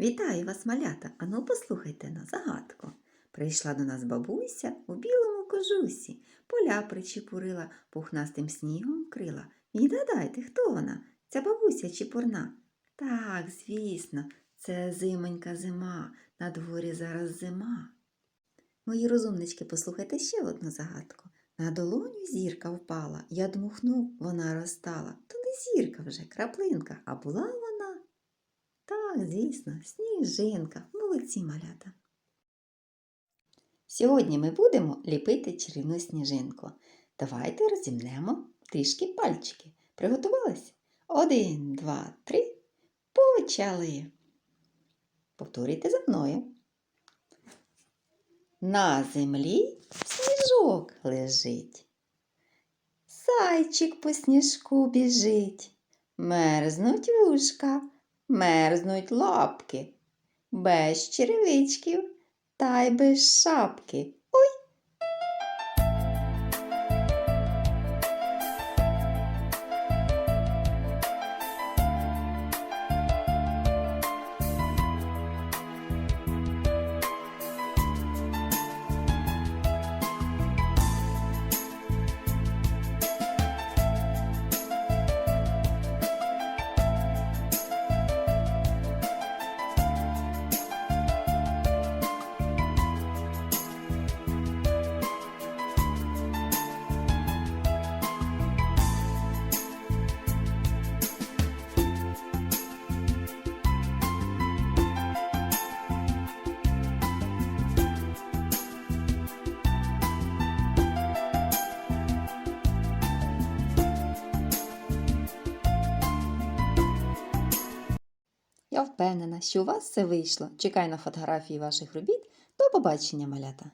Вітаю вас, малята! Ану, послухайте на загадку. Прийшла до нас бабуся у білому кожусі, поля причепурила, пухнастим снігом крила. Відгадайте, хто вона? Ця бабуся чепурна? Так, звісно, це зимонька зима, на дворі зараз зима. Мої розумнички, послухайте ще одну загадку. На долоню зірка впала, я дмухнув, вона розтала. То не зірка вже, краплинка, а була вона. Так, звісно, сніжинка, молодці малята. Сьогодні ми будемо ліпити чарівну сніжинку. Давайте розімнемо трішки пальчики. Приготувались? Один, два, три. Почали. Повторюйте за мною. На землі сніжок лежить. Зайчик по сніжку біжить. Мерзнуть вушка, мерзнуть лапки, без черевичків та й без шапки. Я впевнена, що у вас все вийшло. Чекаю на фотографії ваших робіт. До побачення, малята!